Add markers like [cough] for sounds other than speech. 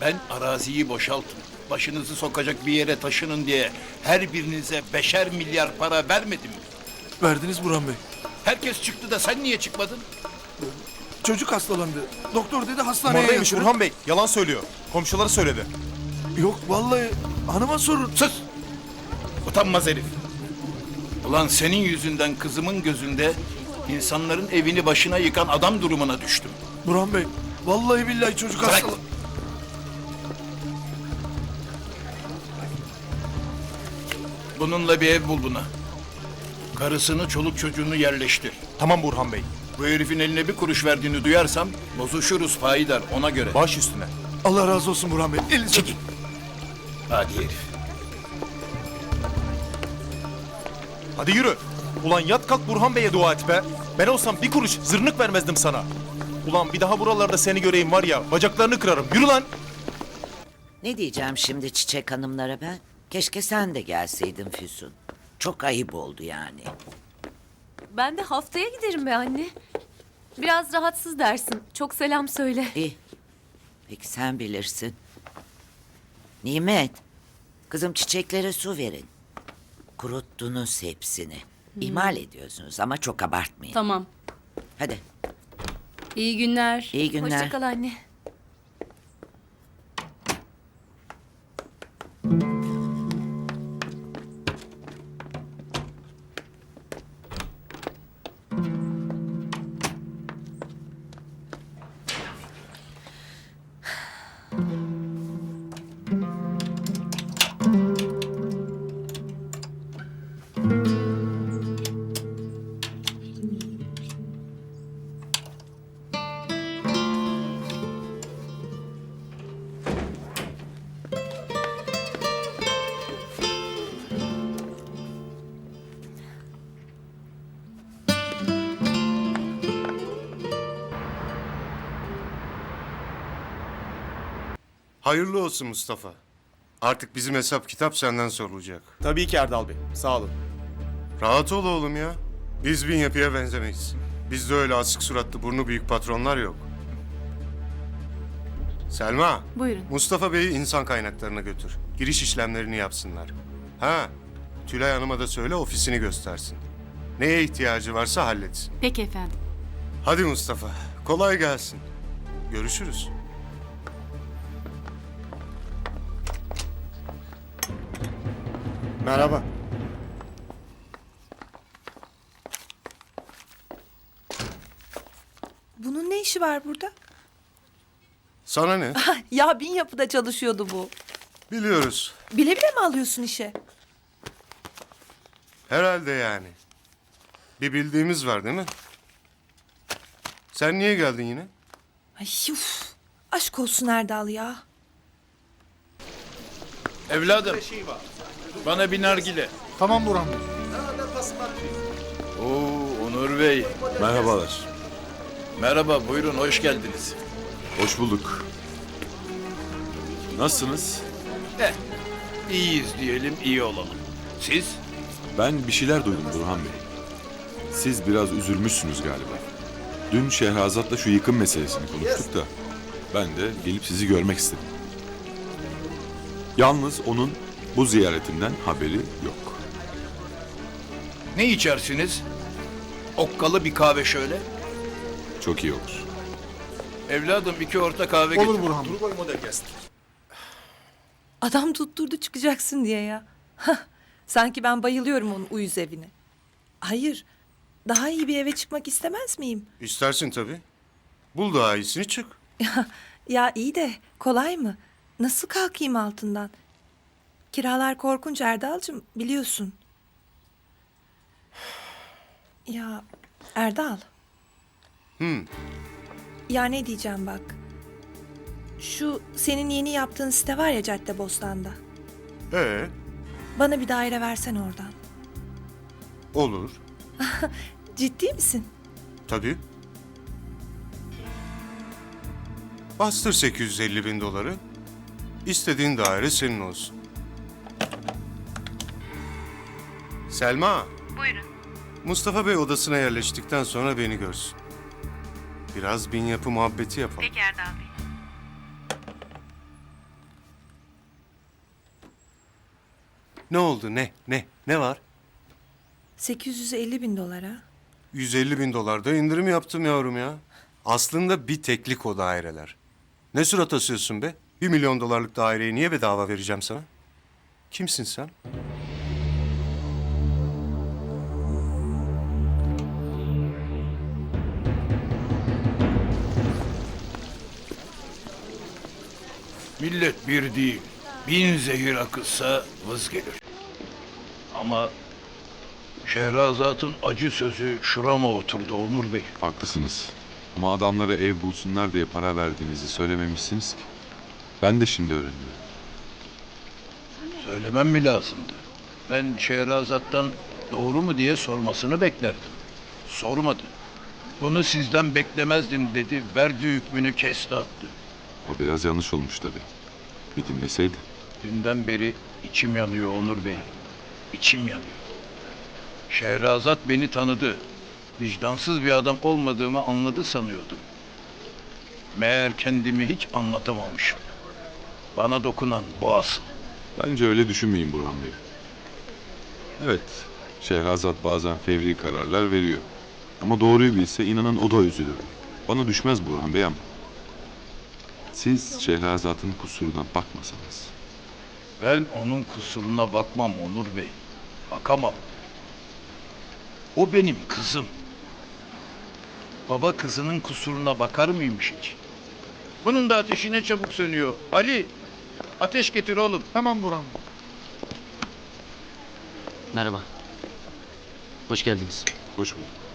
Ben araziyi boşaltın. Başınızı sokacak bir yere taşının diye her birinize beşer milyar para vermedim mi? Verdiniz Burhan Bey. Herkes çıktı da sen niye çıkmadın? Çocuk hastalandı. Doktor dedi hastaneye Oradaymış yatırın. Burhan Bey. Yalan söylüyor. Komşuları söyledi. Yok vallahi hanıma sorun. Sus! Utanmaz herif. Ulan senin yüzünden kızımın gözünde insanların evini başına yıkan adam durumuna düştüm. Burhan Bey vallahi billahi çocuk Bırak. hastalandı. Bununla bir ev bul buna. Karısını, çoluk çocuğunu yerleştir. Tamam Burhan Bey. Bu herifin eline bir kuruş verdiğini duyarsam bozuşuruz payidar ona göre. Baş üstüne. Allah razı olsun Burhan Bey. Elinize Çekil. Hadi herif. Hadi yürü. Ulan yat kalk Burhan Bey'e dua et be. Ben olsam bir kuruş zırnık vermezdim sana. Ulan bir daha buralarda seni göreyim var ya bacaklarını kırarım. Yürü lan. Ne diyeceğim şimdi çiçek hanımlara ben? Keşke sen de gelseydin Füsun. Çok ayıp oldu yani. Ben de haftaya giderim be anne. Biraz rahatsız dersin. Çok selam söyle. İyi. Peki sen bilirsin. Nimet. Kızım çiçeklere su verin. Kuruttunuz hepsini. İhmal ediyorsunuz ama çok abartmayın. Tamam. Hadi İyi günler. iyi günler. Hoşça kal anne. Hayırlı olsun Mustafa. Artık bizim hesap kitap senden sorulacak. Tabii ki Erdal Bey. Sağ olun. Rahat ol oğlum ya. Biz bin yapıya benzemeyiz. Bizde öyle asık suratlı burnu büyük patronlar yok. Selma. Buyurun. Mustafa Bey'i insan kaynaklarına götür. Giriş işlemlerini yapsınlar. Ha, Tülay Hanım'a da söyle ofisini göstersin. Neye ihtiyacı varsa halletsin. Peki efendim. Hadi Mustafa, kolay gelsin. Görüşürüz. Merhaba. Bunun ne işi var burada? Sana ne? Ya bin yapıda çalışıyordu bu. Biliyoruz. Bile bile mi alıyorsun işe? Herhalde yani. Bir bildiğimiz var değil mi? Sen niye geldin yine? Ay uf. Aşk olsun Erdal ya. Evladım. Bana bir nargile. Tamam Burhan Bey. Oo Onur Bey. Merhabalar. Merhaba buyurun hoş geldiniz. Hoş bulduk. Nasılsınız? Eh, iyiyiz diyelim iyi olalım. Siz? Ben bir şeyler duydum Burhan Bey. Siz biraz üzülmüşsünüz galiba. Dün Şehrazat'la şu yıkım meselesini konuştuk da ben de gelip sizi görmek istedim. Yalnız onun bu ziyaretinden haberi yok. Ne içersiniz? Okkalı bir kahve şöyle. Çok iyi olur. Evladım iki orta kahve getir. Olur Burhan Bey. Adam tutturdu çıkacaksın diye ya. Hah, Sanki ben bayılıyorum onun uyuz evine. Hayır. Daha iyi bir eve çıkmak istemez miyim? İstersin tabii. Bul daha iyisini çık. [laughs] Ya iyi de kolay mı? Nasıl kalkayım altından? Kiralar korkunç Erdal'cığım biliyorsun. Ya Erdal. Hı. Ya ne diyeceğim bak. Şu senin yeni yaptığın site var ya Caddebostan'da. Ee, Bana bir daire versen oradan. olur. [laughs] Ciddi misin? Tabii. Bastır 850 bin doları. İstediğin daire senin olsun. Selma, Buyurun. Mustafa Bey odasına yerleştikten sonra beni görsün. Biraz bin yapı muhabbeti yapalım. Peki Erdal Bey. Ne oldu, ne, ne, ne var? 850 bin dolara. 150 bin dolarda indirim yaptım yavrum ya. Aslında bir teklik o daireler. Ne surat asıyorsun be? Bir milyon dolarlık daireyi niye bedava vereceğim sana? Kimsin sen? Millet bir değil, bin zehir akılsa vız gelir. Ama Şehrazat'ın acı sözü şurama oturdu Onur Bey. Haklısınız. Ama adamlara ev bulsunlar diye para verdiğinizi söylememişsiniz ki. Ben de şimdi öğreniyorum. Söylemem mi lazımdı? Ben Şehrazat'tan doğru mu diye sormasını beklerdim. Sormadı. Bunu sizden beklemezdim dedi. Verdi hükmünü kesti attı. O biraz yanlış olmuş tabii. Bir dinleseydi. Dünden beri içim yanıyor Onur Bey. İçim yanıyor. Şehrazat beni tanıdı. Vicdansız bir adam olmadığımı anladı sanıyordum. Meğer kendimi hiç anlatamamışım. Bana dokunan asıl. Bence öyle düşünmeyin Burhan Bey. Evet, Şehrazat bazen fevri kararlar veriyor. Ama doğruyu bilse inanın o da üzülür. Bana düşmez Burhan Bey ama. Siz Şehrazat'ın kusuruna bakmasanız. Ben onun kusuruna bakmam Onur Bey. Bakamam. O benim kızım. Baba kızının kusuruna bakar mıymış hiç? Bunun da ateşi ne çabuk sönüyor. Ali, ateş getir oğlum. Tamam Burhan. Merhaba. Hoş geldiniz. Hoş bulduk.